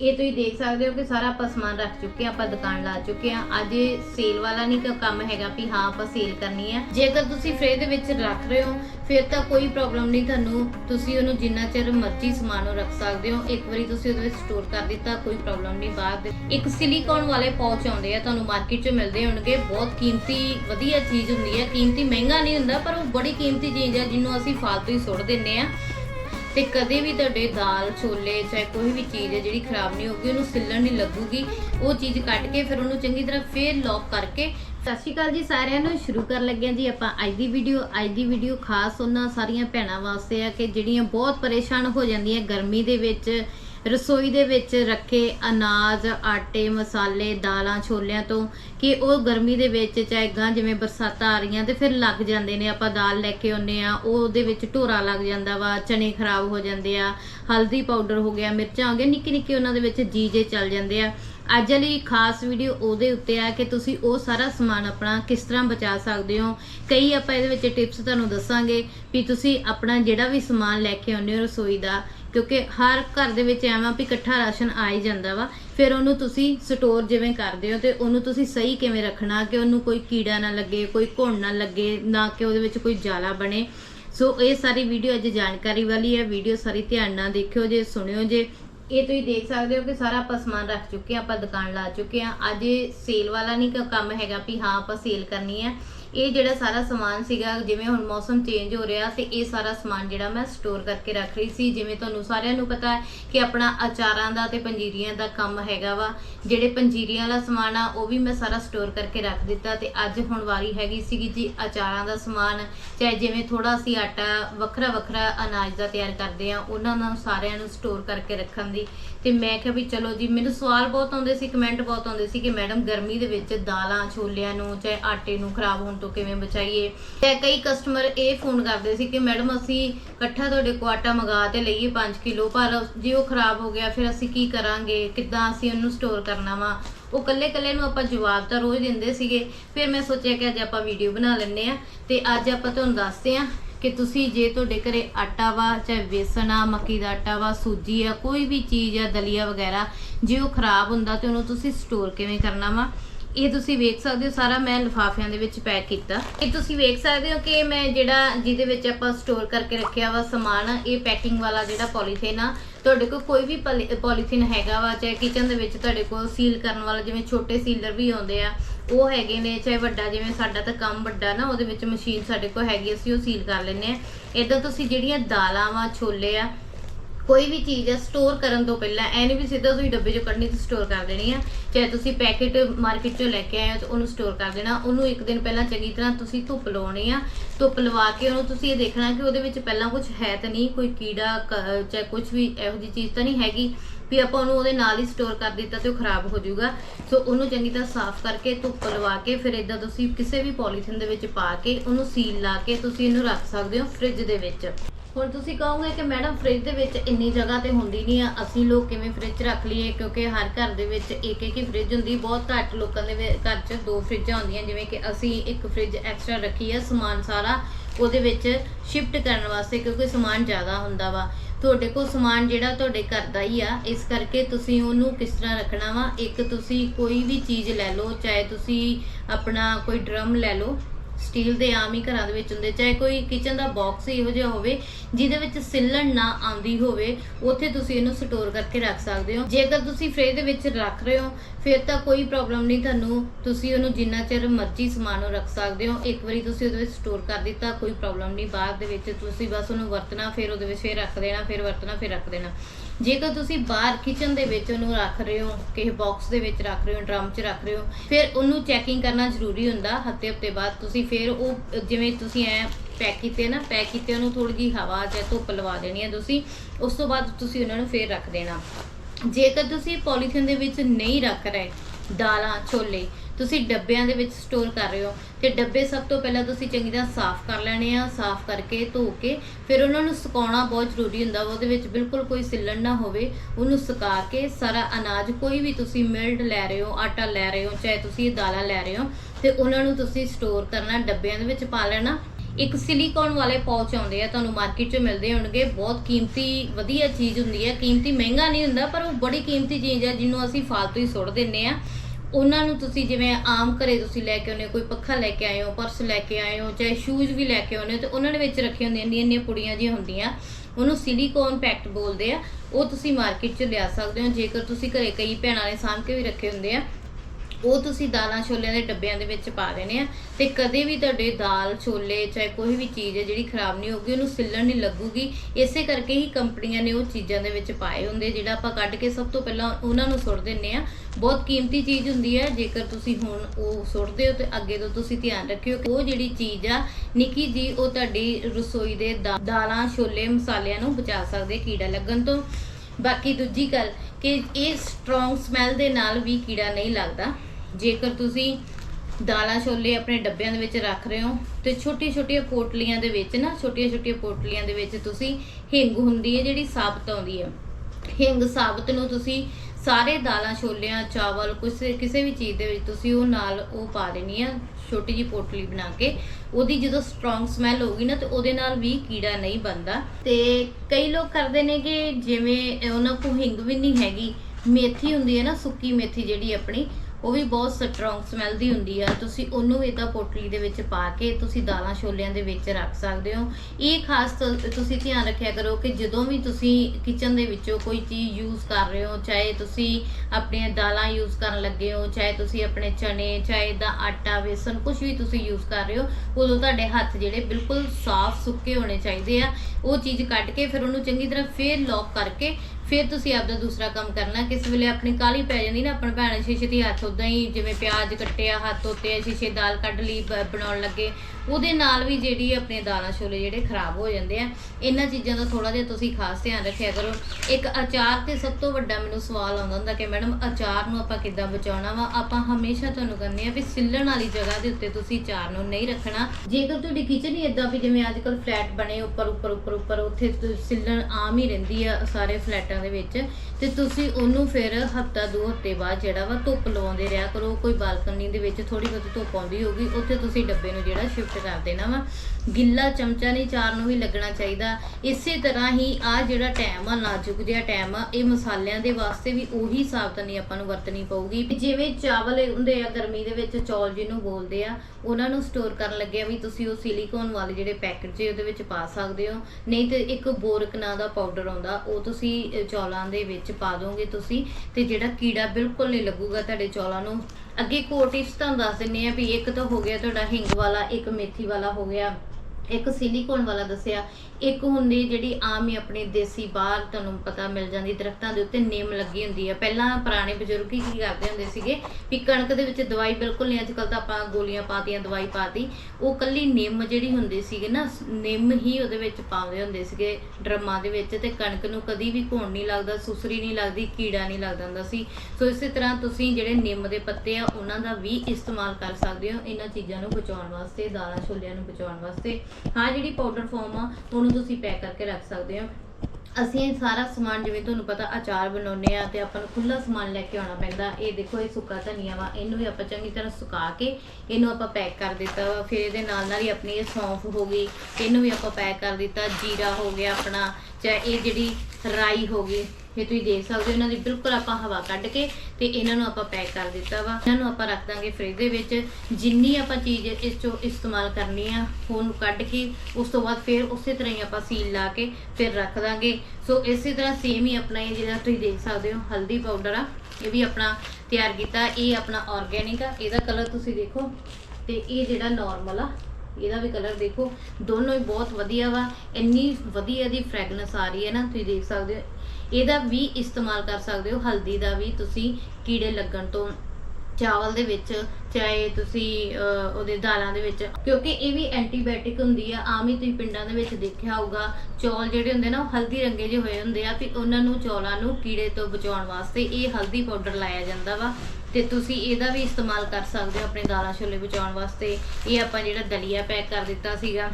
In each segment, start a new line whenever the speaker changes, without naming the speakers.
ਇਹ ਤੁਸੀਂ ਦੇਖ ਸਕਦੇ ਹੋ ਕਿ ਸਾਰਾ ਆਪਾਂ ਸਮਾਨ ਰੱਖ ਚੁੱਕੇ ਆ ਆਪਾਂ ਦੁਕਾਨ ਲਾ ਚੁੱਕੇ ਆ ਅੱਜ ਸੇਲ ਵਾਲਾ ਨਹੀਂ ਕੰਮ ਹੈਗਾ ਵੀ ਹਾਂ, ਆਪਾਂ ਸੇਲ ਕਰਨੀ ਹੈ। ਜੇਕਰ ਤੁਸੀਂ ਫ੍ਰਿਜ ਦੇ ਵਿੱਚ ਰੱਖ ਰਹੇ ਹੋ, ਫਿਰ ਤਾਂ ਕੋਈ ਪ੍ਰੋਬਲਮ ਨਹੀਂ। ਤੁਹਾਨੂੰ, ਤੁਸੀਂ ਉਹਨੂੰ ਜਿੰਨਾ ਚਿਰ ਮਰਜ਼ੀ ਸਮਾਨ ਨੂੰ ਰੱਖ ਸਕਦੇ ਹੋ। ਇੱਕ ਵਾਰੀ ਤੁਸੀਂ ਉਹਦੇ ਵਿੱਚ ਸਟੋਰ ਕਰ ਦਿੱਤਾ, ਕੋਈ ਪ੍ਰੋਬਲਮ ਨਹੀਂ। ਬਾਅਦ ਇੱਕ ਸਿਲੀਕਨ ਵਾਲੇ ਪਾਊਚ ਆਉਂਦੇ ਆ, ਤੁਹਾਨੂੰ ਮਾਰਕੀਟ 'ਚ ਮਿਲਦੇ ਹੋਣਗੇ। ਬਹੁਤ ਕੀਮਤੀ, ਵਧੀਆ ਚੀਜ਼ ਹੁੰਦੀ ਹੈ। ਕੀਮਤੀ ਮਹਿੰਗਾ ਨਹੀਂ ਹੁੰਦਾ, ਪਰ ਉਹ ਬੜੀ ਕੀਮਤੀ ਚੀਜ਼ ਹੈ, ਜਿਹਨੂੰ ਅਸੀਂ ਫਾਲਤੂ ਹੀ ਸੁੱਟ ਦਿੰਨੇ ਆ ਤੇ ਕਦੇ ਵੀ ਤੁਹਾਡੇ ਦਾਲ, ਛੋਲੇ ਚਾਹੇ ਕੋਈ ਵੀ ਚੀਜ਼ ਹੈ ਜਿਹੜੀ ਖਰਾਬ ਨਹੀਂ ਹੋਊਗੀ, ਉਹਨੂੰ ਸਿੱਲਣ ਨਹੀਂ ਲੱਗੂਗੀ, ਉਹ ਚੀਜ਼ ਕੱਟ ਕੇ ਫਿਰ ਉਹਨੂੰ ਚੰਗੀ ਤਰ੍ਹਾਂ ਫੇਰ ਲੌਕ ਕਰਕੇ ਸਤਿ ਸ਼੍ਰੀ ਅਕਾਲ ਜੀ ਸਾਰਿਆਂ ਨੂੰ। ਸ਼ੁਰੂ ਕਰਨ ਲੱਗੇ ਹਾਂ ਜੀ ਆਪਾਂ ਅੱਜ ਦੀ ਵੀਡੀਓ ਅੱਜ ਦੀ ਵੀਡੀਓ ਖਾਸ ਉਹਨਾਂ ਸਾਰੀਆਂ ਭੈਣਾਂ ਵਾਸਤੇ ਆ ਕਿ ਜਿਹੜੀਆਂ ਬਹੁਤ ਪਰੇਸ਼ਾਨ ਹੋ ਜਾਂਦੀਆਂ ਗਰਮੀ ਦੇ ਵਿੱਚ। ਰਸੋਈ ਦੇ ਵਿੱਚ ਰੱਖੇ ਅਨਾਜ, ਆਟੇ, ਮਸਾਲੇ, ਦਾਲਾਂ, ਛੋਲਿਆਂ ਤੋਂ ਕਿ ਉਹ ਗਰਮੀ ਦੇ ਵਿੱਚ ਚਾਹੇ ਗਾਂ ਜਿਵੇਂ ਬਰਸਾਤਾਂ ਆ ਰਹੀਆਂ ਤੇ ਫਿਰ ਲੱਗ ਜਾਂਦੇ ਨੇ। ਆਪਾਂ ਦਾਲ ਲੈ ਕੇ ਆਉਨੇ ਆ ਉਹ ਉਹਦੇ ਵਿੱਚ ਢੋਰਾ ਲੱਗ ਜਾਂਦਾ ਵਾ, ਚਨੇ ਖਰਾਬ ਹੋ ਜਾਂਦੇ ਆ, ਹਲਦੀ ਪਾਊਡਰ ਹੋ ਗਿਆ, ਮਿਰਚਾਂ ਹੋ ਗਈਆਂ, ਨਿੱਕੇ ਨਿੱਕੇ ਉਹਨਾਂ ਦੇ ਵਿੱਚ ਜੀਜੇ ਚੱਲ ਜਾਂਦੇ ਆ। ਅੱਜ ਵਾਲੀ ਖਾਸ ਵੀਡੀਓ ਉਹਦੇ ਉੱਤੇ ਆ ਕਿ ਤੁਸੀਂ ਉਹ ਸਾਰਾ ਸਮਾਨ ਆਪਣਾ ਕਿਸ ਤਰ੍ਹਾਂ ਬਚਾ ਸਕਦੇ ਹੋ। ਕਈ ਆਪਾਂ ਇਹਦੇ ਵਿੱਚ ਟਿਪਸ ਤੁਹਾਨੂੰ ਦੱਸਾਂਗੇ ਵੀ ਤੁਸੀਂ ਆਪਣਾ ਜਿਹੜਾ ਵੀ ਸਮਾਨ ਲੈ ਕੇ ਆਉਂਦੇ ਹੋ ਰਸੋਈ ਦਾ ਕਿਉਂਕਿ ਹਰ ਘਰ ਦੇ ਵਿੱਚ ਐਵੇਂ ਵੀ ਇਕੱਠਾ ਰਾਸ਼ਨ ਆ ਹੀ ਜਾਂਦਾ ਵਾ। ਫਿਰ ਉਹਨੂੰ ਤੁਸੀਂ ਸਟੋਰ ਜਿਵੇਂ ਕਰਦੇ ਹੋ ਤੇ ਉਹਨੂੰ ਤੁਸੀਂ ਸਹੀ ਕਿਵੇਂ ਰੱਖਣਾ ਕਿ ਉਹਨੂੰ ਕੋਈ ਕੀੜਾ ਨਾ ਲੱਗੇ, ਕੋਈ ਘੁਣ ਨਾ ਲੱਗੇ, ਨਾ ਕਿ ਉਹਦੇ ਵਿੱਚ ਕੋਈ ਜਾਲਾ ਬਣੇ। ਸੋ ਇਹ ਸਾਰੀ ਵੀਡੀਓ ਅੱਜ ਜਾਣਕਾਰੀ ਵਾਲੀ ਹੈ। ਵੀਡੀਓ ਸਾਰੀ ਧਿਆਨ ਨਾਲ ਦੇਖਿਓ ਜੇ, ਸੁਣਿਓ ਜੇ। ਇਹ ਤੁਸੀਂ ਦੇਖ ਸਕਦੇ ਹੋ ਕਿ ਸਾਰਾ ਆਪਾਂ ਸਮਾਨ ਰੱਖ ਚੁੱਕੇ ਆ ਆਪਾਂ ਦੁਕਾਨ ਲਾ ਚੁੱਕੇ ਆ ਅੱਜ ਸੇਲ ਵਾਲਾ ਨਹੀਂ ਕੰਮ ਹੈਗਾ ਵੀ ਹਾਂ, ਆਪਾਂ ਸੇਲ ਕਰਨੀ ਹੈ। ਇਹ ਜਿਹੜਾ ਸਾਰਾ ਸਮਾਨ ਸੀਗਾ, ਜਿਵੇਂ ਹੁਣ ਮੌਸਮ ਚੇਂਜ ਹੋ ਰਿਹਾ ਤੇ ਇਹ ਸਾਰਾ ਸਮਾਨ ਜਿਹੜਾ ਮੈਂ ਸਟੋਰ ਕਰਕੇ ਰੱਖ ਰਹੀ ਸੀ। ਜਿਵੇਂ ਤੁਹਾਨੂੰ ਸਾਰਿਆਂ ਨੂੰ ਪਤਾ ਹੈ ਕਿ ਆਪਣਾ ਅਚਾਰਾਂ ਦਾ ਤੇ ਪੰਜੀਰੀਆਂ ਦਾ ਕੰਮ ਹੈਗਾ ਵਾ। ਜਿਹੜੇ ਪੰਜੀਰੀਆਂ ਵਾਲਾ ਸਮਾਨ ਆ, ਉਹ ਵੀ ਮੈਂ ਸਾਰਾ ਸਟੋਰ ਕਰਕੇ ਰੱਖ ਦਿੱਤਾ ਤੇ ਅੱਜ ਹੁਣ ਵਾਰੀ ਹੈਗੀ ਸੀਗੀ ਜੀ ਅਚਾਰਾਂ ਦਾ ਸਮਾਨ। ਚਾਹੇ ਜਿਵੇਂ ਥੋੜਾ ਅਸੀਂ ਆਟਾ ਵੱਖਰਾ ਵੱਖਰਾ ਅਨਾਜ ਦਾ ਤਿਆਰ ਕਰਦੇ ਆ, ਉਹਨਾਂ ਨੂੰ ਸਾਰਿਆਂ ਨੂੰ ਸਟੋਰ ਕਰਕੇ ਰੱਖਣ ਦੀ। ਤੇ ਮੈਂ ਕਿਹਾ ਵੀ ਚਲੋ ਜੀ, ਮੈਨੂੰ ਸਵਾਲ ਬਹੁਤ ਆਉਂਦੇ ਸੀ ਕਮੈਂਟ ਬਹੁਤ ਆਉਂਦੇ ਸੀ ਕਿ ਮੈਡਮ ਗਰਮੀ ਦੇ ਵਿੱਚ ਦਾਲਾਂ, ਛੋਲਿਆਂ ਨੂੰ ਚਾਹੇ ਆਟੇ ਨੂੰ ਖਰਾਬ ਹੋਣ ਤੋਂ ਕਿਵੇਂ ਬਚਾਈਏ? ਤੇ ਕਈ ਕਸਟਮਰ ਇਹ ਫੋਨ ਕਰਦੇ ਸੀ ਕਿ ਮੈਡਮ, ਅਸੀਂ ਇਕੱਠਾ ਤੁਹਾਡੇ ਕੋਲ ਆਟਾ ਮੰਗਾ ਤੇ ਲਈਏ 5 ਕਿਲੋ, ਪਰ ਜੇ ਉਹ ਖਰਾਬ ਹੋ ਗਿਆ, ਫਿਰ ਅਸੀਂ ਕੀ ਕਰਾਂਗੇ? ਕਿੱਦਾਂ ਅਸੀਂ ਉਹਨੂੰ ਸਟੋਰ ਕਰਨਾ ਵਾ? ਉਹ ਕੱਲੇ ਕੱਲੇ ਨੂੰ ਆਪਾਂ ਜਵਾਬ ਤਾਂ ਰੋਜ਼ ਦਿੰਦੇ ਸੀਗੇ। ਫਿਰ ਮੈਂ ਸੋਚਿਆ ਕਿ ਅੱਜ ਆਪਾਂ ਵੀਡੀਓ ਬਣਾ ਲੈਂਦੇ ਆ ਤੇ ਅੱਜ ਆਪਾਂ ਤੁਹਾਨੂੰ ਦੱਸਦੇ ਆ ਕਿ ਤੁਸੀਂ ਜੇ ਤੁਹਾਡੇ ਘਰੇ ਆਟਾ ਵਾ, ਚਾਹੇ ਵੇਸਣ ਆ, ਮੱਕੀ ਦਾ ਆਟਾ ਵਾ, ਸੂਜੀ ਆ, ਕੋਈ ਵੀ ਚੀਜ਼ ਆ, ਦਲੀਆ ਵਗੈਰਾ, ਜੇ ਉਹ ਖਰਾਬ ਹੁੰਦਾ ਤੇ ਉਹਨੂੰ ਤੁਸੀਂ ਸਟੋਰ ਕਿਵੇਂ ਕਰਨਾ ਵਾ? ਇਹ ਤੁਸੀਂ ਵੇਖ ਸਕਦੇ ਹੋ, ਸਾਰਾ ਮੈਂ ਲਿਫਾਫਿਆਂ ਦੇ ਵਿੱਚ ਪੈਕ ਕੀਤਾ। ਇਹ ਤੁਸੀਂ ਵੇਖ ਸਕਦੇ ਹੋ ਕਿ ਮੈਂ ਜਿਹੜਾ ਜਿਹਦੇ ਵਿੱਚ ਆਪਾਂ ਸਟੋਰ ਕਰਕੇ ਰੱਖਿਆ ਵਾ ਸਮਾਨ, ਇਹ ਪੈਕਿੰਗ ਵਾਲਾ ਜਿਹੜਾ ਪੋਲੀਥੀਨ ਆ, ਤੁਹਾਡੇ ਕੋਲ ਕੋਈ ਵੀ ਪੋਲੀਥੀਨ ਹੈਗਾ ਵਾ, ਚਾਹੇ ਕਿਚਨ ਦੇ ਵਿੱਚ ਤੁਹਾਡੇ ਕੋਲ ਸੀਲ ਕਰਨ ਵਾਲਾ, ਜਿਵੇਂ ਛੋਟੇ ਸੀਲਰ ਵੀ ਆਉਂਦੇ ਆ, ਉਹ ਹੈਗੇ ਨੇ, ਚਾਹੇ ਵੱਡਾ ਜਿਵੇਂ ਸਾਡਾ ਤਾਂ ਕੰਮ ਵੱਡਾ ਨਾ, ਉਹਦੇ ਵਿੱਚ ਮਸ਼ੀਨ ਸਾਡੇ ਕੋਲ ਹੈਗੀ, ਅਸੀਂ ਉਹ ਸੀਲ ਕਰ ਲੈਂਦੇ ਆ। ਇਦਾਂ ਤੁਸੀਂ ਜਿਹੜੀਆਂ ਦਾਲਾਂ ਵਾ, ਛੋਲੇ ਆ ਕੋਈ ਵੀ ਚੀਜ਼ ਹੈ ਸਟੋਰ ਕਰਨ ਤੋਂ ਪਹਿਲਾਂ, ਐ ਨਹੀਂ ਵੀ ਸਿੱਧਾ ਤੁਸੀਂ ਡੱਬੇ 'ਚੋਂ ਕੱਢਣੀ ਤੇ ਸਟੋਰ ਕਰ ਦੇਣੀ ਆ। ਚਾਹੇ ਤੁਸੀਂ ਪੈਕੇਟ ਮਾਰਕੀਟ 'ਚੋਂ ਲੈ ਕੇ ਆਏ ਹੋ ਤਾਂ ਉਹਨੂੰ ਸਟੋਰ ਕਰ ਦੇਣਾ। ਉਹਨੂੰ ਇੱਕ ਦਿਨ ਪਹਿਲਾਂ ਚੰਗੀ ਤਰ੍ਹਾਂ ਤੁਸੀਂ ਧੁੱਪ ਲਾਉਣੀ ਆ। ਧੁੱਪ ਲਵਾ ਕੇ ਉਹਨੂੰ ਤੁਸੀਂ ਇਹ ਦੇਖਣਾ ਕਿ ਉਹਦੇ ਵਿੱਚ ਪਹਿਲਾਂ ਕੁਝ ਹੈ ਤਾਂ ਨਹੀਂ, ਕੋਈ ਕੀੜਾ, ਕ- ਚਾਹੇ ਕੁਝ ਵੀ ਇਹੋ ਜਿਹੀ ਚੀਜ਼ ਤਾਂ ਨਹੀਂ ਹੈਗੀ ਵੀ ਆਪਾਂ ਉਹਨੂੰ ਉਹਦੇ ਨਾਲ ਹੀ ਸਟੋਰ ਕਰ ਦਿੱਤਾ ਤੇ ਉਹ ਖਰਾਬ ਹੋ ਜਾਊਗਾ। ਸੋ ਉਹਨੂੰ ਚੰਗੀ ਤਰ੍ਹਾਂ ਸਾਫ਼ ਕਰਕੇ ਧੁੱਪ ਲਵਾ ਕੇ ਫਿਰ ਇਦਾਂ ਤੁਸੀਂ ਕਿਸੇ ਵੀ ਪੋਲੀਥੀਨ ਦੇ ਵਿੱਚ ਪਾ ਕੇ ਉਹਨੂੰ ਸੀਲ ਲਾ ਕੇ ਤੁਸੀਂ ਇਹਨੂੰ ਰੱਖ ਸਕਦੇ ਹੋ ਫ੍ਰਿਜ ਦੇ ਵਿੱਚ। ਹੁਣ ਤੁਸੀਂ ਕਹੋਗੇ ਕਿ ਮੈਡਮ ਫ੍ਰਿਜ ਦੇ ਵਿੱਚ ਇੰਨੀ ਜਗ੍ਹਾ ਤੇ ਹੁੰਦੀ ਨਹੀਂ ਆ, ਅਸੀਂ ਲੋਕ ਕਿਵੇਂ ਫ੍ਰਿਜ ਰੱਖ ਲਈਏ? ਕਿਉਂਕਿ ਹਰ ਘਰ ਦੇ ਵਿੱਚ ਇੱਕ ਇੱਕ ਹੀ ਫ੍ਰਿਜ ਹੁੰਦੀ, ਬਹੁਤ ਘੱਟ ਲੋਕਾਂ ਦੇ ਘਰ 'ਚ ਦੋ ਫ੍ਰਿਜਾਂ ਹੁੰਦੀਆਂ, ਜਿਵੇਂ ਕਿ ਅਸੀਂ ਇੱਕ ਫ੍ਰਿਜ ਐਕਸਟਰਾ ਰੱਖੀ ਆ ਸਮਾਨ ਸਾਰਾ, ਉਹਦੇ ਵਿੱਚ ਸ਼ਿਫਟ ਕਰਨ ਵਾਸਤੇ ਕਿਉਂਕਿ ਸਮਾਨ ਜ਼ਿਆਦਾ ਹੁੰਦਾ ਵਾ। ਤੁਹਾਡੇ ਕੋਲ ਸਮਾਨ ਜਿਹੜਾ ਤੁਹਾਡੇ ਘਰ ਦਾ ਹੀ ਆ, ਇਸ ਕਰਕੇ ਤੁਸੀਂ ਉਹਨੂੰ ਕਿਸ ਤਰ੍ਹਾਂ ਰੱਖਣਾ ਵਾ? ਇੱਕ ਤੁਸੀਂ ਕੋਈ ਵੀ ਚੀਜ਼ ਲੈ ਲਓ, ਚਾਹੇ ਤੁਸੀਂ ਆਪਣਾ ਕੋਈ ਡਰਮ ਲੈ ਲਓ ਸਟੀਲ ਦੇ ਆਮ ਹੀ ਘਰਾਂ ਦੇ ਵਿੱਚ ਹੁੰਦੇ, ਚਾਹੇ ਕੋਈ ਕਿਚਨ ਦਾ ਬਾਕਸ ਇਹੋ ਜਿਹਾ ਹੋਵੇ, ਜਿਹਦੇ ਵਿੱਚ ਸਿੱਲਣ ਨਾ ਆਉਂਦੀ ਹੋਵੇ, ਉੱਥੇ ਤੁਸੀਂ ਇਹਨੂੰ ਸਟੋਰ ਕਰਕੇ ਰੱਖ ਸਕਦੇ ਹੋ। ਜੇਕਰ ਤੁਸੀਂ ਫ੍ਰਿਜ ਦੇ ਵਿੱਚ ਰੱਖ ਰਹੇ ਹੋ, ਫਿਰ ਤਾਂ ਕੋਈ ਪ੍ਰੋਬਲਮ ਨਹੀਂ, ਤੁਹਾਨੂੰ ਤੁਸੀਂ ਉਹਨੂੰ ਜਿੰਨਾ ਚਿਰ ਮਰਜ਼ੀ ਸਮਾਨ ਉਹ ਰੱਖ ਸਕਦੇ ਹੋ। ਇੱਕ ਵਾਰੀ ਤੁਸੀਂ ਉਹਦੇ ਵਿੱਚ ਸਟੋਰ ਕਰ ਦਿੱਤਾ, ਕੋਈ ਪ੍ਰੋਬਲਮ ਨਹੀਂ, ਬਾਅਦ ਦੇ ਵਿੱਚ ਤੁਸੀਂ ਬਸ ਉਹਨੂੰ ਵਰਤਣਾ, ਫਿਰ ਉਹਦੇ ਵਿੱਚ ਫਿਰ ਰੱਖ ਦੇਣਾ, ਫਿਰ ਵਰਤਣਾ, ਫਿਰ ਰੱਖ ਦੇਣਾ। ਜੇਕਰ ਤੁਸੀਂ ਬਾਹਰ ਕਿਚਨ ਦੇ ਵਿੱਚ ਉਹਨੂੰ ਰੱਖ ਰਹੇ ਹੋ, ਕਿਸੇ ਬਾਕਸ ਦੇ ਵਿੱਚ ਰੱਖ ਰਹੇ ਹੋ ਡਰਮ 'ਚ ਰੱਖ ਰਹੇ ਹੋ, ਫਿਰ ਉਹਨੂੰ ਚੈਕਿੰਗ ਕਰਨਾ ਜ਼ਰੂਰੀ ਹੁੰਦਾ, ਹਫ਼ਤੇ ਹਫ਼ਤੇ ਬਾਅਦ। ਤੁਸੀਂ ਫਿਰ ਉਹ, ਜਿਵੇਂ ਤੁਸੀਂ ਐ ਪੈਕ ਕੀਤੇ ਨਾ ਪੈਕ ਕੀਤੇ, ਉਹਨੂੰ ਥੋੜੀ ਜਿਹੀ ਹਵਾ 'ਚ ਧੁੱਪ ਲਵਾ ਦੇਣੀ ਹੈ ਤੁਸੀਂ, ਉਸ ਤੋਂ ਬਾਅਦ ਤੁਸੀਂ ਉਹਨਾਂ ਨੂੰ ਫਿਰ ਰੱਖ ਦੇਣਾ। ਜੇਕਰ ਤੁਸੀਂ ਪੋਲੀਥੀਨ ਦੇ ਵਿੱਚ ਨਹੀਂ ਰੱਖ ਰਹੇ, ਦਾਲਾਂ, ਛੋਲੇ ਤੁਸੀਂ ਡੱਬਿਆਂ ਦੇ ਵਿੱਚ ਸਟੋਰ ਕਰ ਰਹੇ ਹੋ। ਤੇ ਡੱਬੇ ਸਭ ਤੋਂ ਪਹਿਲਾਂ ਤੁਸੀਂ ਚੰਗੀ ਤਰ੍ਹਾਂ ਸਾਫ਼ ਕਰ ਲੈਣੇ ਆ, ਸਾਫ਼ ਕਰਕੇ ਧੋ ਕੇ ਫਿਰ ਉਹਨਾਂ ਨੂੰ ਸੁਕਾਉਣਾ ਬਹੁਤ ਜ਼ਰੂਰੀ ਹੁੰਦਾ ਵਾ, ਉਹਦੇ ਵਿੱਚ ਬਿਲਕੁਲ ਕੋਈ ਸਿੱਲਣ ਨਾ ਹੋਵੇ, ਉਹਨੂੰ ਸੁਕਾ ਕੇ ਸਾਰਾ ਅਨਾਜ ਕੋਈ ਵੀ ਤੁਸੀਂ ਮਿਲਡ ਲੈ ਰਹੇ ਹੋ, ਆਟਾ ਲੈ ਰਹੇ ਹੋ, ਚਾਹੇ ਤੁਸੀਂ ਦਾਲਾਂ ਲੈ ਰਹੇ ਹੋ, ਤੇ ਉਹਨਾਂ ਨੂੰ ਤੁਸੀਂ ਸਟੋਰ ਕਰਨਾ, ਡੱਬਿਆਂ ਦੇ ਵਿੱਚ ਪਾ ਲੈਣਾ। ਇੱਕ ਸਿਲੀਕੋਨ ਵਾਲੇ ਪਾਉਚ ਆਉਂਦੇ ਆ, ਤੁਹਾਨੂੰ ਮਾਰਕੀਟ 'ਚ ਮਿਲਦੇ ਹੋਣਗੇ। ਬਹੁਤ ਕੀਮਤੀ, ਵਧੀਆ ਚੀਜ਼ ਹੁੰਦੀ ਹੈ ਕੀਮਤੀ ਮਹਿੰਗਾ ਨਹੀਂ ਹੁੰਦਾ, ਪਰ ਉਹ ਬੜੀ ਕੀਮਤੀ ਚੀਜ਼ ਹੈ ਜਿਹਨੂੰ ਅਸੀਂ ਫालतू ਹੀ ਸੁੱਟ ਦਿੰਨੇ ਆ। ਉਹਨਾਂ ਨੂੰ ਤੁਸੀਂ ਜਿਵੇਂ ਆਮ ਘਰੇ ਤੁਸੀਂ ਲੈ ਕੇ ਆਉਂਦੇ ਹੋ, ਕੋਈ ਪੱਖਾ ਲੈ ਕੇ ਆਏ ਹੋ, ਪਰਸ ਲੈ ਕੇ ਆਏ ਹੋ, ਚਾਹੇ ਸ਼ੂਜ਼ ਵੀ ਲੈ ਕੇ ਆਉਂਦੇ ਹੋ, ਤੇ ਉਹਨਾਂ ਦੇ ਵਿੱਚ ਰੱਖੇ ਹੁੰਦੇ ਇੰਨੀਆਂ ਇੰਨੀਆਂ ਪੁੜੀਆਂ ਜਿਹੀਆਂ ਹੁੰਦੀਆਂ। ਉਹਨੂੰ ਸਿਲੀਕੋਨ ਪੈਕਟ ਬੋਲਦੇ ਆ। ਉਹ ਤੁਸੀਂ ਮਾਰਕੀਟ 'ਚ ਲਿਆ ਸਕਦੇ ਹੋ। ਜੇਕਰ ਤੁਸੀਂ ਘਰੇ ਕਈ ਭੈਣਾਂ ਨੇ ਸਾਂਭ ਕੇ ਵੀ ਰੱਖੇ ਹੁੰਦੇ ਆ ਉਹ ਤੁਸੀਂ ਦਾਲਾਂ ਛੋਲਿਆਂ ਦੇ ਡੱਬਿਆਂ ਦੇ ਵਿੱਚ ਪਾ ਦੇਣੇ ਆ ਤੇ ਕਦੇ ਵੀ ਤੁਹਾਡੇ ਦਾਲ, ਛੋਲੇ ਚਾਹੇ ਕੋਈ ਵੀ ਚੀਜ਼ ਹੈ ਜਿਹੜੀ ਖਰਾਬ ਨਹੀਂ ਹੋਊਗੀ, ਉਹਨੂੰ ਸਿੱਲਣ ਨਹੀਂ ਲੱਗੂਗੀ। ਇਸੇ ਕਰਕੇ ਹੀ ਕੰਪਨੀਆਂ ਨੇ ਉਹ ਚੀਜ਼ਾਂ ਦੇ ਵਿੱਚ ਪਾਏ ਹੁੰਦੇ ਜਿਹੜਾ ਆਪਾਂ ਕੱਢ ਕੇ ਸਭ ਤੋਂ ਪਹਿਲਾਂ ਉਹਨਾਂ ਨੂੰ ਸੁੱਟ ਦਿੰਨੇ ਆ। ਬਹੁਤ ਕੀਮਤੀ ਚੀਜ਼ ਹੁੰਦੀ ਹੈ ਜੇਕਰ ਤੁਸੀਂ ਹੁਣ ਉਹ ਸੁੱਟਦੇ ਹੋ ਤੇ ਅੱਗੇ ਤੋਂ ਤੁਸੀਂ ਧਿਆਨ ਰੱਖਿਓ ਕਿ ਉਹ ਜਿਹੜੀ ਚੀਜ਼ ਆ, ਨਿੱਕੀ ਜੀ ਉਹ ਤੁਹਾਡੀ ਰਸੋਈ ਦੇ ਦਾ- ਦਾਲਾਂ, ਛੋਲੇ, ਮਸਾਲਿਆਂ ਨੂੰ ਬਚਾ ਸਕਦੇ ਕੀੜਾ ਲੱਗਣ ਤੋਂ। ਬਾਕੀ ਦੂਜੀ ਗੱਲ ਕਿ ਇਹ ਸਟਰੋਂਗ ਸਮੈਲ ਦੇ ਨਾਲ ਵੀ ਕੀੜਾ ਨਹੀਂ ਲੱਗਦਾ। ਜੇਕਰ ਤੁਸੀਂ ਦਾਲਾਂ ਛੋਲੇ ਆਪਣੇ ਡੱਬਿਆਂ ਦੇ ਵਿੱਚ ਰੱਖ ਰਹੇ ਹੋ ਤੇ ਛੋਟੀ ਛੋਟੀਆਂ ਪੋਟਲੀਆਂ ਦੇ ਵਿੱਚ ਨਾ ਛੋਟੀਆਂ ਛੋਟੀਆਂ ਪੋਟਲੀਆਂ ਦੇ ਵਿੱਚ ਤੁਸੀਂ ਹਿੰਗ ਹੁੰਦੀ ਹੈ ਜਿਹੜੀ ਸਾਬਤ ਆਉਂਦੀ ਹੈ। ਹਿੰਗ ਸਾਬਤ ਨੂੰ ਤੁਸੀਂ ਸਾਰੇ ਦਾਲਾਂ, ਛੋਲਿਆਂ, ਚਾਵਲ ਕਿਸੇ ਕਿਸੇ ਵੀ ਚੀਜ਼ ਦੇ ਵਿੱਚ ਤੁਸੀਂ ਉਹ ਨਾਲ ਉਹ ਪਾ ਦੇਣੀ ਆ, ਛੋਟੀ ਜੀ ਪੋਟਲੀ ਬਣਾ ਕੇ। ਉਹਦੀ ਜਦੋਂ ਸਟਰੋਂਗ ਸਮੈਲ ਹੋਊਗੀ ਨਾ ਤੇ ਉਹਦੇ ਨਾਲ ਵੀ ਕੀੜਾ ਨਹੀਂ ਬਣਦਾ। ਤੇ ਕਈ ਲੋਕ ਕਰਦੇ ਨੇ ਕਿ ਜਿਵੇਂ ਉਹਨਾਂ ਕੋਲ ਹਿੰਗ ਵੀ ਨਹੀਂ ਹੈਗੀ, ਮੇਥੀ ਹੁੰਦੀ ਹੈ ਨਾ, ਸੁੱਕੀ ਮੇਥੀ ਜਿਹੜੀ ਆਪਣੀ ਉਹ ਵੀ ਬਹੁਤ ਸਟਰੋਂਗ ਸਮੈਲ ਦੀ ਹੁੰਦੀ ਆ। ਤੁਸੀਂ ਉਹਨੂੰ ਵੀ ਤਾਂ ਪੋਟਲੀ ਦੇ ਵਿੱਚ ਪਾ ਕੇ ਤੁਸੀਂ ਦਾਲਾਂ ਛੋਲਿਆਂ ਦੇ ਵਿੱਚ ਰੱਖ ਸਕਦੇ ਹੋ। ਇਹ ਖਾਸ ਤ- ਤੁਸੀਂ ਧਿਆਨ ਰੱਖਿਆ ਕਰੋ ਕਿ ਜਦੋਂ ਵੀ ਤੁਸੀਂ ਕਿਚਨ ਦੇ ਵਿੱਚੋਂ ਕੋਈ ਚੀਜ਼ ਯੂਜ਼ ਕਰ ਰਹੇ ਹੋ, ਚਾਹੇ ਤੁਸੀਂ ਆਪਣੀਆਂ ਦਾਲਾਂ ਯੂਜ਼ ਕਰਨ ਲੱਗੇ ਹੋ, ਚਾਹੇ ਤੁਸੀਂ ਆਪਣੇ ਚਨੇ, ਚਾਹੇ ਦਾ ਆਟਾ, ਵੇਸਣ ਕੁਝ ਵੀ ਤੁਸੀਂ ਯੂਜ਼ ਕਰ ਰਹੇ ਹੋ, ਉਦੋਂ ਤੁਹਾਡੇ ਹੱਥ ਜਿਹੜੇ ਬਿਲਕੁਲ ਸਾਫ਼ ਸੁੱਕੇ ਹੋਣੇ ਚਾਹੀਦੇ ਆ। ਉਹ ਚੀਜ਼ ਕੱਢ ਕੇ ਫਿਰ ਉਹਨੂੰ ਚੰਗੀ ਤਰ੍ਹਾਂ ਫੇਰ ਲੌਕ ਕਰਕੇ ਫਿਰ ਤੁਸੀਂ ਆਪਦਾ ਦੂਸਰਾ ਕੰਮ ਕਰਨਾ, ਕਿਸ ਵੇਲੇ ਆਪਣੀ ਕਾਲੀ ਪੈ ਜਾਂਦੀ ਨਾ ਆਪਣ ਭੈਣ ਸ਼ੀਸ਼ੇ ਦੀ ਹੱਥ ਉਦਾਂ ਹੀ ਜਿਵੇਂ ਪਿਆਜ਼ ਕੱਟਿਆ, ਹੱਥ ਉੱਤੇ ਸ਼ੀਸ਼ੇ ਦਾਲ ਕੱਢ ਲਈ, ਬ- ਬਣਾਉਣ ਲੱਗੇ, ਉਹਦੇ ਨਾਲ ਵੀ ਜਿਹੜੀ ਆਪਣੇ ਦਾਲਾਂ ਛੋਲੇ ਜਿਹੜੇ ਖਰਾਬ ਹੋ ਜਾਂਦੇ ਆ, ਇਹਨਾਂ ਚੀਜ਼ਾਂ ਦਾ ਥੋੜਾ ਜਿਹਾ ਤੁਸੀਂ ਖਾਸ ਧਿਆਨ ਰੱਖਿਆ ਕਰੋ। ਇੱਕ ਅਚਾਰ ਤੇ ਸਭ ਤੋਂ ਵੱਡਾ ਮੈਨੂੰ ਸਵਾਲ ਆਉਂਦਾ ਹੁੰਦਾ ਕਿ ਮੈਡਮ, ਅਚਾਰ ਨੂੰ ਆਪਾਂ ਕਿੱਦਾਂ ਬਚਾਉਣਾ ਵਾ? ਆਪਾਂ ਹਮੇਸ਼ਾ ਤੁਹਾਨੂੰ ਕਹਿੰਦੇ ਆ ਵੀ ਸਿੱਲਣ ਵਾਲੀ ਜਗ੍ਹਾ ਦੇ ਉੱਤੇ ਤੁਸੀਂ ਅਚਾਰ ਨੂੰ ਨਹੀਂ ਰੱਖਣਾ। ਜੇਕਰ ਤੁਹਾਡੀ ਕਿਚਨ ਹੀ ਇਦਾਂ ਵੀ ਜਿਵੇਂ ਅੱਜ ਕੱਲ ਫਲੈਟ ਬਣੇ, ਉੱਪਰ ਉੱਪਰ ਉੱਪਰ ਉੱਪਰ, ਉੱਥੇ ਸਿੱਲਣ ਆਮ ਹੀ ਰਹਿੰਦੀ ਆ, ਸਾਰੇ ਫਲੈਟਾਂ ਦੇ ਵਿੱਚ ਤੇ ਤੁਸੀਂ ਉਹਨੂੰ ਫਿਰ ਹਫਤਾ ਦੋ ਹਫ਼ਤੇ ਬਾਅਦ ਜਿਹੜਾ ਵਾ ਧੁੱਪ ਲਵਾਉਂਦੇ ਰਿਹਾ ਕਰੋ ਕੋਈ ਬਾਲਕਨੀ ਦੇ ਵਿੱਚ ਥੋੜੀ ਬਹੁਤੀ ਧੁੱਪ ਆਉਂਦੀ ਹੋਊਗੀ, ਉੱਥੇ ਤੁਸੀਂ ਡੱਬੇ ਨੂੰ ਜਿਹੜਾ ਸ਼ਿਫਟ ਕਰ ਦੇਣਾ ਵਾ। ਗਿੱਲਾ ਚਮਚਾ ਨਹੀਂ, ਚਾਰ ਨੂੰ ਵੀ ਲੱਗਣਾ ਚਾਹੀਦਾ। ਇਸੇ ਤਰ੍ਹਾਂ ਹੀ ਆ ਜਿਹੜਾ ਟਾਈਮ ਆ ਨਾਜ਼ੁਕ ਜਿਹਾ ਟਾਈਮ ਆ, ਇਹ ਮਸਾਲਿਆਂ ਦੇ ਵਾਸਤੇ ਵੀ ਉਹੀ ਸਾਵਧਾਨੀ ਆਪਾਂ ਨੂੰ ਵਰਤਣੀ ਪਊਗੀ। ਜਿਵੇਂ ਚਾਵਲ ਹੁੰਦੇ ਆ, ਗਰਮੀ ਦੇ ਵਿੱਚ ਚੌਲ ਜਿਹਨੂੰ ਬੋਲਦੇ ਆ, ਉਹਨਾਂ ਨੂੰ ਸਟੋਰ ਕਰਨ ਲੱਗਿਆ ਵੀ ਤੁਸੀਂ ਉਹ ਸਿਲੀਕੋਨ ਵਾਲੇ ਜਿਹੜੇ ਪੈਕਟ ਜੇ ਉਹਦੇ ਵਿੱਚ ਪਾ ਸਕਦੇ ਹੋ। ਨਹੀਂ ਤੇ ਇੱਕ ਬੋਰਕ ਨਾਂ ਦਾ ਪਾਊਡਰ ਆਉਂਦਾ, ਉਹ ਤੁਸੀਂ ਚੌਲਾਂ ਦੇ ਵਿੱਚ ਪਾ ਦੋਗੇ ਤੁਸੀਂ, ਤੇ ਜਿਹੜਾ ਕੀੜਾ ਬਿਲਕੁਲ ਨਹੀਂ ਲੱਗੂਗਾ ਤੁਹਾਡੇ ਚੌਲਾਂ ਨੂੰ। ਅੱਗੇ ਕੋਟਿਸ ਤੁਹਾਨੂੰ ਦੱਸ ਦਿੰਨੇ ਆ ਵੀ ਇੱਕ ਤਾਂ ਹੋ ਗਿਆ ਤੁਹਾਡਾ ਹਿੰਗ ਵਾਲਾ, ਇੱਕ ਮੇਥੀ ਵਾਲਾ ਹੋ ਗਿਆ। ਇੱਕ ਸਿਲੀਕੋਨ ਵਾਲਾ ਦੱਸਿਆ, ਇੱਕ ਹੁੰਦੀ ਜਿਹੜੀ ਆਮ ਹੀ ਆਪਣੇ ਦੇਸੀ ਬਾਹਰ ਤੁਹਾਨੂੰ ਪਤਾ ਮਿਲ ਜਾਂਦੀ, ਦਰਖਤਾਂ ਦੇ ਉੱਤੇ ਨਿੰਮ ਲੱਗੀ ਹੁੰਦੀ ਹੈ ਪਹਿਲਾਂ ਪੁਰਾਣੇ ਬਜ਼ੁਰਗ ਹੀ ਕੀ ਕਰਦੇ ਹੁੰਦੇ ਸੀਗੇ ਵੀ ਕਣਕ ਦੇ ਵਿੱਚ ਦਵਾਈ ਬਿਲਕੁਲ ਨਹੀਂ ਅੱਜ ਕੱਲ ਤਾਂ ਆਪਾਂ ਗੋਲੀਆਂ ਪਾਤੀਆਂ, ਦਵਾਈ ਪਾਤੀ। ਉਹ ਕੱਲੀ ਨਿੰਮ ਜਿਹੜੀ ਹੁੰਦੀ ਸੀਗੀ ਨਾ, ਨਿੰਮ ਹੀ ਉਹਦੇ ਵਿੱਚ ਪਾਉਂਦੇ ਹੁੰਦੇ ਸੀਗੇ ਡਰਮਾਂ ਦੇ ਵਿੱਚ ਤੇ ਕਣਕ ਨੂੰ ਕਦੀ ਵੀ ਘੁਣ ਨਹੀਂ ਲੱਗਦਾ, ਸੁਸਰੀ ਨਹੀਂ ਲੱਗਦੀ, ਕੀੜਾ ਨਹੀਂ ਲੱਗਦਾ ਹੁੰਦਾ ਸੀ। ਸੋ ਇਸੇ ਤਰ੍ਹਾਂ ਤੁਸੀਂ ਜਿਹੜੇ ਨਿੰਮ ਦੇ ਪੱਤੇ ਆ, ਉਹਨਾਂ ਦਾ ਵੀ ਇਸਤੇਮਾਲ ਕਰ ਸਕਦੇ ਹੋ ਇਹਨਾਂ ਚੀਜ਼ਾਂ ਨੂੰ ਬਚਾਉਣ ਵਾਸਤੇ, ਦਾਲਾਂ ਛੋਲਿਆਂ ਨੂੰ ਬਚਾਉਣ ਵਾਸਤੇ। ਹਾਂ, ਜਿਹੜੀ ਪਾਊਡਰ ਫਾਰਮ ਆ, ਉਹਨੂੰ ਤੁਸੀਂ ਪੈਕ ਕਰਕੇ ਰੱਖ ਸਕਦੇ ਹੋ। ਅਸੀਂ ਇਹ ਸਾਰਾ ਸਮਾਨ, ਜਿਵੇਂ ਤੁਹਾਨੂੰ ਪਤਾ, ਅਚਾਰ ਬਣਾਉਨੇ ਆ ਤੇ ਆਪਾਂ ਨੂੰ ਖੁੱਲਾ ਸਮਾਨ ਲੈ ਕੇ ਆਉਣਾ ਪੈਂਦਾ। ਇਹ ਦੇਖੋ, ਇਹ ਸੁੱਕਾ ਧਨੀਆ ਵਾ, ਇਹਨੂੰ ਵੀ ਆਪਾਂ ਚੰਗੀ ਤਰ੍ਹਾਂ ਸੁਕਾ ਕੇ ਇਹਨੂੰ ਆਪਾਂ ਪੈਕ ਕਰ ਦਿੱਤਾ ਵਾ। ਫਿਰ ਇਹਦੇ ਨਾਲ ਨਾਲ ਹੀ ਆਪਣੀ ਇਹ ਸੌਂਫ ਹੋ ਗਈ, ਇਹਨੂੰ ਵੀ ਆਪਾਂ ਪੈਕ ਕਰ ਦਿੱਤਾ। ਜੀਰਾ ਹੋ ਗਿਆ ਆਪਣਾ, ਚਾਹੇ ਇਹ ਜਿਹੜੀ ਰਾਈ ਹੋ ਗਈ ਇਹ ਤੁਸੀਂ ਦੇਖ ਸਕਦੇ ਹੋ, ਇਹਨਾਂ ਦੀ ਬਿਲਕੁਲ ਆਪਾਂ ਹਵਾ ਕੱਢ ਕੇ ਤੇ ਇਹਨਾਂ ਨੂੰ ਆਪਾਂ ਪੈਕ ਕਰ ਦਿੱਤਾ ਵਾ। ਇਹਨਾਂ ਨੂੰ ਆਪਾਂ ਰੱਖ ਦਾਂਗੇ ਫ੍ਰਿਜ ਦੇ ਵਿੱਚ। ਜਿੰਨੀ ਆਪਾਂ ਚੀਜ਼ ਇਸ ਚੋਂ ਇਸਤੇਮਾਲ ਕਰਨੀ ਆ ਉਹਨੂੰ ਕੱਢ ਕੇ, ਉਸ ਤੋਂ ਬਾਅਦ ਫਿਰ ਉਸੇ ਤਰ੍ਹਾਂ ਹੀ ਆਪਾਂ ਸੀਲ ਲਾ ਕੇ ਫਿਰ ਰੱਖ ਦਾਂਗੇ। ਸੋ ਇਸੇ ਤਰ੍ਹਾਂ ਸੇਮ ਹੀ ਆਪਣਾ ਇਹ ਜਿਹੜਾ ਤੁਸੀਂ ਦੇਖ ਸਕਦੇ ਹੋ, ਹਲਦੀ ਪਾਊਡਰ ਆ, ਇਹ ਵੀ ਆਪਣਾ ਤਿਆਰ ਕੀਤਾ। ਇਹ ਆਪਣਾ ਆਰਗੇਨਿਕ ਆ, ਇਹਦਾ ਕਲਰ ਤੁਸੀਂ ਦੇਖੋ ਤੇ ਇਹ ਜਿਹੜਾ ਨਾਰਮਲ ਆ, ਇਹਦਾ ਵੀ ਕਲਰ ਦੇਖੋ। ਦੋਨੋਂ ਹੀ ਬਹੁਤ ਵਧੀਆ ਵਾ। ਇੰਨੀ ਵਧੀਆ ਦੀ ਫ੍ਰੈਗਨੈਂਸ ਆ ਰਹੀ ਹੈ ਨਾ, ਤੁਸੀਂ ਦੇਖ ਸਕਦੇ ਹੋ। ਇਹਦਾ ਵੀ ਇਸਤੇਮਾਲ ਕਰ ਸਕਦੇ ਹੋ, ਹਲਦੀ ਦਾ ਵੀ ਤੁਸੀਂ ਕੀੜੇ ਲੱਗਣ ਤੋਂ, ਚਾਵਲ ਦੇ ਵਿੱਚ ਚਾਹੇ ਤੁਸੀਂ ਉਹਦੇ ਦਾਲਾਂ ਦੇ ਵਿੱਚ, ਕਿਉਂਕਿ ਇਹ ਵੀ ਐਂਟੀਬਾਇਓਟਿਕ ਹੁੰਦੀ ਆ, ਆਮ ਹੀ ਤੁਸੀਂ ਪਿੰਡਾਂ ਦੇ ਵਿੱਚ ਦੇਖਿਆ ਹੋਊਗਾ, ਚੌਲ ਜਿਹੜੇ ਹੁੰਦੇ ਨਾ, ਉਹ ਹਲਦੀ ਰੰਗੇ ਜਿਹੇ ਹੋਏ ਹੁੰਦੇ ਆ ਵੀ ਉਹਨਾਂ ਨੂੰ, ਚੌਲਾਂ ਨੂੰ ਕੀੜੇ ਤੋਂ ਬਚਾਉਣ ਵਾਸਤੇ ਇਹ ਹਲਦੀ ਪਾਊਡਰ ਲਾਇਆ ਜਾਂਦਾ ਵਾ, ਤੇ ਤੁਸੀਂ ਇਹਦਾ ਵੀ ਇਸਤੇਮਾਲ ਕਰ ਸਕਦੇ ਹੋ ਆਪਣੇ ਦਾਲਾਂ ਛੋਲੇ ਬਚਾਉਣ ਵਾਸਤੇ। ਇਹ ਆਪਾਂ ਜਿਹੜਾ ਦਲੀਆ ਪੈਕ ਕਰ ਦਿੱਤਾ ਸੀਗਾ,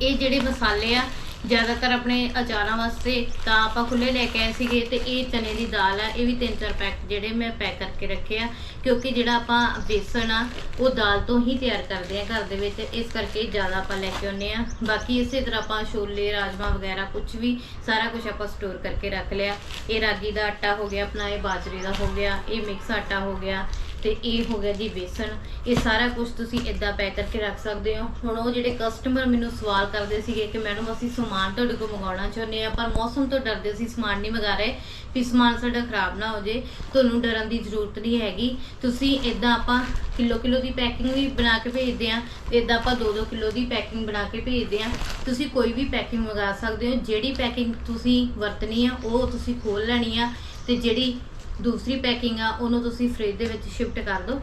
ਇਹ ਜਿਹੜੇ ਮਸਾਲੇ ਆ ਜ਼ਿਆਦਾਤਰ ਆਪਣੇ ਅਚਾਰਾਂ ਵਾਸਤੇ ਤਾਂ ਆਪਾਂ ਖੁੱਲੇ ਲੈ ਕੇ ਆਏ ਸੀਗੇ ਤੇ ਇਹ ਚਨੇ ਦੀ ਦਾਲ ਆ, ਇਹ ਵੀ ਤਿੰਨ ਚਾਰ ਪੈਕ ਜਿਹੜੇ ਮੈਂ ਪੈਕ ਕਰਕੇ ਰੱਖੇ ਆ, ਕਿਉਂਕਿ ਜਿਹੜਾ ਆਪਾਂ ਬੇਸਣ ਆ, ਉਹ ਦਾਲ ਤੋਂ ਹੀ ਤਿਆਰ ਕਰਦੇ ਆ ਘਰ ਦੇ ਵਿੱਚ, ਇਸ ਕਰਕੇ ਜ਼ਿਆਦਾ ਆਪਾਂ ਲੈ ਕੇ ਆਉਂਦੇ ਆ। ਬਾਕੀ ਇਸੇ ਤਰ੍ਹਾਂ ਆਪਾਂ ਛੋਲੇ ਰਾਜਮਾ ਵਗੈਰਾ ਕੁਝ ਵੀ ਸਾਰਾ ਕੁਝ ਆਪਾਂ ਸਟੋਰ ਕਰਕੇ ਰੱਖ ਲਿਆ। ਇਹ ਰਾਗੀ ਦਾ ਆਟਾ ਹੋ ਗਿਆ, ਆਪਣਾ ਇਹ ਬਾਜਰੇ ਦਾ ਹੋ ਗਿਆ, ਇਹ ਮਿਕਸ ਆਟਾ ਹੋ ਗਿਆ ਤੇ ਇਹ ਹੋ ਗਿਆ ਜੀ ਬੇਸਣ ਇਹ ਸਾਰਾ ਕੁਝ ਤੁਸੀਂ ਇਦਾਂ ਪੈਕ ਕਰਕੇ ਰੱਖ ਸਕਦੇ ਹੋ। ਹੁਣ ਉਹ ਜਿਹੜੇ ਕਸਟਮਰ ਮੈਨੂੰ ਸਵਾਲ ਕਰਦੇ ਸੀਗੇ ਕਿ ਮੈਡਮ, ਅਸੀਂ ਸਮਾਨ ਤੁਹਾਡੇ ਕੋਲ ਮੰਗਾਉਣਾ ਚਾਹੁੰਦੇ ਆ ਪਰ ਮੌਸਮ ਤੋਂ ਡਰਦੇ ਅਸੀਂ ਸਮਾਨ ਨਹੀਂ ਮੰਗਾ ਰਹੇ, ਵੀ ਸਮਾਨ ਸਾਡਾ ਖਰਾਬ ਨਾ ਹੋ ਜੇ। ਤੁਹਾਨੂੰ ਡਰਨ ਦੀ ਜ਼ਰੂਰਤ ਨਹੀਂ ਹੈਗੀ। ਤੁਸੀਂ ਇਦਾਂ ਆਪਾਂ ਕਿਲੋ ਕਿਲੋ ਦੀ ਪੈਕਿੰਗ ਵੀ ਬਣਾ ਕੇ ਭੇਜਦੇ ਆ ਇਦਾਂ ਆਪਾਂ 2-2 ਕਿਲੋ ਦੀ ਪੈਕਿੰਗ ਬਣਾ ਕੇ ਭੇਜਦੇ ਆ ਤੁਸੀਂ ਕੋਈ ਵੀ ਪੈਕਿੰਗ ਮੰਗਾ ਸਕਦੇ ਹੋ। ਜਿਹੜੀ ਪੈਕਿੰਗ ਤੁਸੀਂ ਵਰਤਣੀ ਆ, ਉਹ ਤੁਸੀਂ ਖੋਲ ਲੈਣੀ ਆ ਤੇ ਜਿਹੜੀ ਦੂਸਰੀ ਪੈਕਿੰਗ ਆ, ਉਹਨੂੰ ਤੁਸੀਂ ਫ੍ਰਿਜ ਦੇ ਵਿੱਚ ਸ਼ਿਫਟ ਕਰ ਦਿਓ।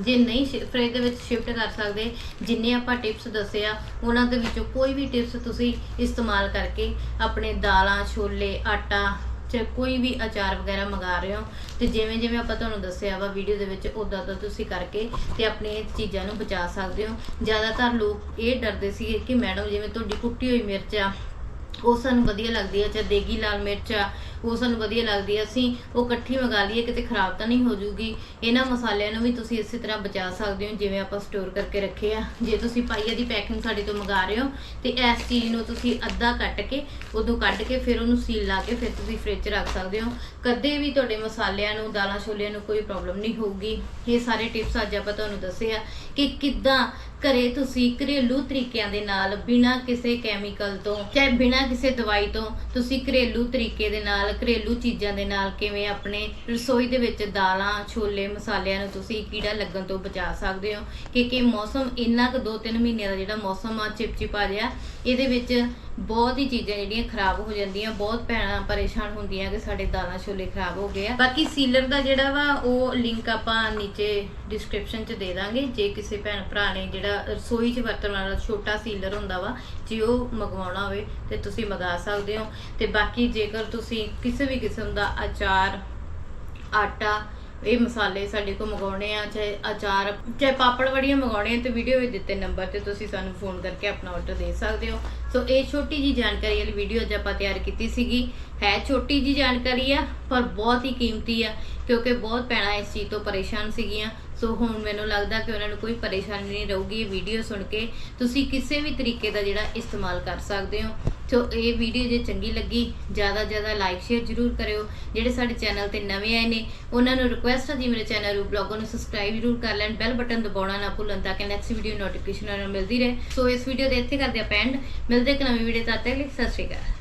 ਜੇ ਨਹੀਂ ਫ੍ਰਿਜ ਦੇ ਵਿੱਚ ਸ਼ਿਫਟ ਕਰ ਸਕਦੇ, ਜਿੰਨੇ ਆਪਾਂ ਟਿਪਸ ਦੱਸੇ ਆ, ਉਹਨਾਂ ਦੇ ਵਿੱਚੋਂ ਕੋਈ ਵੀ ਟਿਪਸ ਤੁਸੀਂ ਇਸਤੇਮਾਲ ਕਰਕੇ ਆਪਣੇ ਦਾਲਾਂ, ਛੋਲੇ, ਆਟਾ ਚਾਹੇ ਕੋਈ ਵੀ ਅਚਾਰ ਵਗੈਰਾ ਮੰਗਾ ਰਹੇ ਹੋ। ਤੇ ਜਿਵੇਂ ਜਿਵੇਂ ਆਪਾਂ ਤੁਹਾਨੂੰ ਦੱਸਿਆ ਵਾ ਵੀਡੀਓ ਦੇ ਵਿੱਚ ਉਦਾਂ ਤਾਂ ਤੁਸੀਂ ਕਰਕੇ ਤੇ ਆਪਣੇ ਚੀਜ਼ਾਂ ਨੂੰ ਬਚਾ ਸਕਦੇ ਹੋ। ਜ਼ਿਆਦਾਤਰ ਲੋਕ ਇਹ ਡਰਦੇ ਸੀਗੇ ਕਿ ਮੈਡਮ, ਜਿਵੇਂ ਤੁਹਾਡੀ ਕੁੱਟੀ ਹੋਈ ਮਿਰਚ ਆ, ਉਹ ਸਾਨੂੰ ਵਧੀਆ ਲੱਗਦੀ ਆ, ਚਾਹੇ ਦੇਗੀ ਲਾਲ ਮਿਰਚ ਆ ਉਹ ਸਾਨੂੰ ਵਧੀਆ ਲੱਗਦੀ ਹੈ ਅਸੀਂ ਉਹ ਇਕੱਠੀ ਮੰਗਾ ਲਈਏ, ਕਿਤੇ ਖਰਾਬ ਤਾਂ ਨਹੀਂ ਹੋ ਜੂਗੀ। ਇਹਨਾਂ ਮਸਾਲਿਆਂ ਨੂੰ ਵੀ ਤੁਸੀਂ ਇਸੇ ਤਰ੍ਹਾਂ ਬਚਾ ਸਕਦੇ ਹੋ, ਜਿਵੇਂ ਆਪਾਂ ਸਟੋਰ ਕਰਕੇ ਰੱਖੇ ਆ। ਜੇ ਤੁਸੀਂ ਪਾਈਆ ਦੀ ਪੈਕਿੰਗ ਸਾਡੇ ਤੋਂ ਮੰਗਾ ਰਹੇ ਹੋ, ਤੇ ਇਸ ਚੀਜ਼ ਨੂੰ ਤੁਸੀਂ ਅੱਧਾ ਕੱਟ ਕੇ, ਉਦੋਂ ਕੱਢ ਕੇ ਫਿਰ ਉਹਨੂੰ ਸੀਲ ਲਾ ਕੇ ਫਿਰ ਤੁਸੀਂ ਫ੍ਰਿਜ 'ਚ ਰੱਖ ਸਕਦੇ ਹੋ। ਕਦੇ ਵੀ ਤੁਹਾਡੇ ਮਸਾਲਿਆਂ ਨੂੰ ਦਾਲਾਂ ਛੋਲਿਆਂ ਨੂੰ ਕੋਈ ਪ੍ਰੋਬਲਮ ਨਹੀਂ ਹੋਊਗੀ। ਇਹ ਸਾਰੇ ਟਿਪਸ ਅੱਜ ਆਪਾਂ ਤੁਹਾਨੂੰ ਦੱਸੇ ਆ ਕਿ ਕਿੱਦਾਂ ਘਰੇ ਤੁਸੀਂ ਘਰੇਲੂ ਤਰੀਕਿਆਂ ਦੇ ਨਾਲ ਬਿਨਾਂ ਕਿਸੇ ਕੈਮੀਕਲ ਤੋਂ, ਚਾਹੇ ਬਿਨਾਂ ਕਿਸੇ ਦਵਾਈ ਤੋਂ, ਤੁਸੀਂ ਘਰੇਲੂ ਤਰੀਕੇ ਦੇ ਨਾਲ, ਘਰੇਲੂ ਚੀਜ਼ਾਂ ਦੇ ਨਾਲ ਕਿਵੇਂ ਆਪਣੇ ਰਸੋਈ ਦੇ ਵਿੱਚ ਦਾਲਾਂ, ਛੋਲੇ, ਮਸਾਲਿਆਂ ਨੂੰ ਤੁਸੀਂ ਕੀੜਾ ਲੱਗਣ ਤੋਂ ਬਚਾ ਸਕਦੇ ਹੋ। ਕਿ ਕਿ ਮੌਸਮ ਇੰਨਾ ਕੁ 2-3 ਮਹੀਨਿਆਂ ਦਾ ਜਿਹੜਾ ਮੌਸਮ ਆ, ਚਿਪਚਿਪਾ ਜਿਹਾ, ਇਹਦੇ ਵਿੱਚ ਬਹੁਤ ਹੀ ਚੀਜ਼ਾਂ ਜਿਹੜੀਆਂ ਖਰਾਬ ਹੋ ਜਾਂਦੀਆਂ, ਬਹੁਤ ਭੈਣਾਂ ਪਰੇਸ਼ਾਨ ਹੁੰਦੀਆਂ ਕਿ ਸਾਡੇ ਦਾਲਾਂ, ਛੋਲੇ ਖਰਾਬ ਹੋ ਗਏ ਆ। ਬਾਕੀ ਸੀਲਰ ਦਾ ਜਿਹੜਾ ਵਾ, ਉਹ ਲਿੰਕ ਆਪਾਂ ਨੀਚੇ ਡਿਸਕ੍ਰਿਪਸ਼ਨ 'ਚ ਦੇ ਦਾਂਗੇ। ਜੇ ਕਿਸੇ ਭੈਣ ਭਰਾ ਨੇ ਜਿਹੜਾ ਰਸੋਈ 'ਚ ਵਰਤਣ ਵਾਲਾ ਛੋਟਾ ਸੀਲਰ ਹੁੰਦਾ ਵਾ, ਜੇ ਉਹ ਮੰਗਵਾਉਣਾ ਹੋਵੇ ਤੇ ਤੁਸੀਂ ਮੰਗਾ ਸਕਦੇ ਹੋ। ਤੇ ਬਾਕੀ ਜੇਕਰ ਤੁਸੀਂ ਕਿਸੇ ਵੀ ਕਿਸਮ ਦਾ ਅਚਾਰ, ਆਟਾ ਇਹ ਮਸਾਲੇ ਸਾਡੇ ਕੋਲ ਮੰਗਾਉਣੇ ਆ, ਚਾਹੇ ਅਚਾਰ, ਚਾਹੇ ਪਾਪੜ ਵੜੀਆਂ ਮੰਗਾਉਣੇ ਆ, ਤੇ ਵੀਡੀਓ ਵਿੱਚ ਦਿੱਤੇ ਨੰਬਰ ਤੇ ਤੁਸੀਂ ਸਾਨੂੰ ਫੋਨ ਕਰਕੇ ਆਪਣਾ ਆਰਡਰ ਦੇ ਸਕਦੇ ਹੋ। ਸੋ ਇਹ ਛੋਟੀ ਜੀ ਜਾਣਕਾਰੀ ਵਾਲੀ ਵੀਡੀਓ ਅੱਜ ਆਪਾਂ ਤਿਆਰ ਕੀਤੀ ਸੀਗੀ। ਹੈ ਛੋਟੀ ਜੀ ਜਾਣਕਾਰੀ ਆ, ਪਰ ਬਹੁਤ ਹੀ ਕੀਮਤੀ ਆ, ਕਿਉਂਕਿ ਬਹੁਤ ਪੈਣਾ ਇਸ ਚੀਜ਼ ਤੋਂ ਪਰੇਸ਼ਾਨ ਸੀਗੀਆਂ। ਸੋ ਹੁਣ ਮੈਨੂੰ ਲੱਗਦਾ ਕਿ ਉਹਨਾਂ ਨੂੰ ਕੋਈ ਪਰੇਸ਼ਾਨੀ ਨਹੀਂ ਰਹੂਗੀ ਇਹ ਵੀਡੀਓ ਸੁਣ ਕੇ। ਤੁਸੀਂ ਕਿਸੇ ਵੀ ਤਰੀਕੇ ਦਾ ਜਿਹੜਾ ਇਸਤੇਮਾਲ ਕਰ ਸਕਦੇ ਹੋ। ਸੋ ਇਹ ਵੀਡੀਓ ਜੇ ਚੰਗੀ ਲੱਗੀ, ਜ਼ਿਆਦਾ ਜ਼ਿਆਦਾ ਲਾਈਕ ਸ਼ੇਅਰ ਜਰੂਰ ਕਰਿਓ। ਜਿਹੜੇ ਸਾਡੇ ਚੈਨਲ ਤੇ ਨਵੇਂ ਆਏ ਨੇ, ਉਹਨਾਂ ਨੂੰ ਰਿਕੁਐਸਟ ਹੈ ਜੀ ਮੇਰੇ ਚੈਨਲ ਨੂੰ ਬਲੌਗ ਨੂੰ ਸਬਸਕ੍ਰਾਈਬ ਜਰੂਰ ਕਰ ਲੈਣ ਬੈਲ ਬਟਨ ਦਬਾਉਣਾ ਨਾ ਭੁੱਲਣ ਤਾਂ ਕਿ ਨੈਕਸਟ ਵੀਡੀਓ ਨੋਟੀਫਿਕੇਸ਼ਨ ਉਹਨਾਂ ਨੂੰ ਮਿਲਦੀ ਰਹੇ। ਸੋ ਇਸ ਵੀਡੀਓ ਦੇ ਇੱਥੇ ਕਰਦੇ ਆਪਾਂ ਐਂਡ ਮਿਲਦੇ ਇੱਕ ਨਵੀਂ ਵੀਡੀਓ ਤਦ ਤੱਕ ਲਈ, ਸਤਿ ਸ਼੍ਰੀ ਅਕਾਲ।